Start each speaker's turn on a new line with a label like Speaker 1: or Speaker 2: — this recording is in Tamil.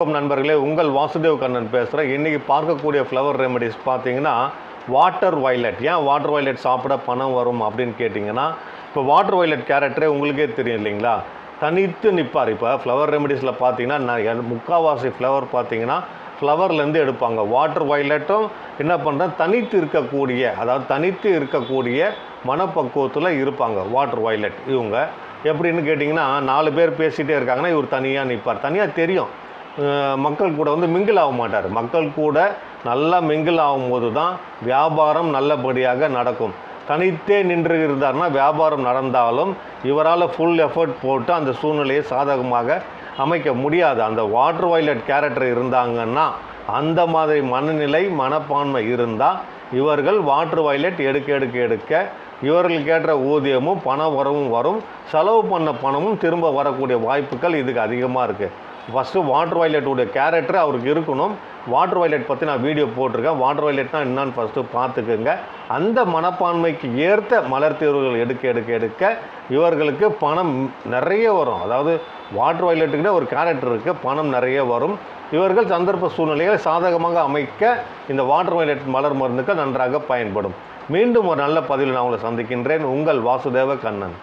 Speaker 1: வணக்கம் நண்பர்களே. உங்கள் வாசுதேவ் கண்ணன் பேசுகிறேன் இன்றைக்கி பார்க்கக்கூடிய ஃப்ளவர் ரெமெடிஸ் பார்த்தீங்கன்னா வாட்டர் வயலட் ஏன் வாட்டர் வயலட் சாப்பிட பணம் வரும் அப்படின்னு கேட்டிங்கன்னா இப்போ வாட்டர் வயலட் கேரக்டரே உங்களுக்கே தெரியும் இல்லைங்களா? தனித்து நிற்பார் இப்போ ஃப்ளவர் ரெமடிஸில் பார்த்தீங்கன்னா நான் முக்கால்வாசி ஃப்ளவர் பார்த்தீங்கன்னா ஃப்ளவர்லேருந்து எடுப்பாங்க. வாட்டர் வயலட்டும் என்ன பண்ணுறேன் தனித்து இருக்கக்கூடிய அதாவது தனித்து இருக்கக்கூடிய மனப்பக்குவத்தில் இருப்பாங்க வாட்டர் வயலட் இவங்க. எப்படின்னு கேட்டிங்கன்னா நாலு பேர் பேசிகிட்டே இருக்காங்கன்னா இவர் தனியாக நிற்பார் தனியாக தெரியும். மக்கள் கூட வந்து மிங்கிள் ஆக மாட்டார். மக்கள் கூட நல்லா மிங்கிள் ஆகும்போது தான் வியாபாரம் நல்லபடியாக நடக்கும். தனித்தே நின்று இருந்தார்னா வியாபாரம் நடந்தாலும் இவரால் ஃபுல் எஃபர்ட் போட்டு அந்த சூழ்நிலையை சாதகமாக அமைக்க முடியாது. அந்த வாட்டர் வயலட் கேரக்டர் இருந்தாங்கன்னா அந்த மாதிரி மனநிலை மனப்பான்மை இருந்தால் இவர்கள் வாட்டர் வயலட் எடுக்க எடுக்க எடுக்க இவர்கள் கேட்ட ஊதியமும் பண வரவும் வரும். செலவு பண்ண பணமும் திரும்ப வரக்கூடிய வாய்ப்புகள் இதுக்கு அதிகமாக இருக்குது ஃபஸ்ட்டு வாட்டர் வயலட்டுடைய கேரக்டர் அவருக்கு இருக்கணும். வாட்டர் வயலட் பற்றி நான் வீடியோ போட்டிருக்கேன். வாட்டர் வயலட்னா என்னன்னு ஃபஸ்ட்டு பார்த்துக்குங்க. அந்த மனப்பான்மைக்கு ஏற்ற மலர் தேர்வுகள் எடுக்க எடுக்க எடுக்க இவர்களுக்கு பணம் நிறைய வரும். அதாவது வாட்டர் வயலட்டுக்குன்னே ஒரு கேரக்டர் இருக்குது பணம் நிறைய வரும். இவர்கள் சந்தர்ப்ப சூழ்நிலைகளை சாதகமாக அமைக்க இந்த வாட்டர் வயலட் மலர் மருந்துகள் நன்றாக பயன்படும். மீண்டும் ஒரு நல்ல பதிவில் நான் உங்களை சந்திக்கின்றேன். உங்கள் வாசுதேவ கண்ணன்.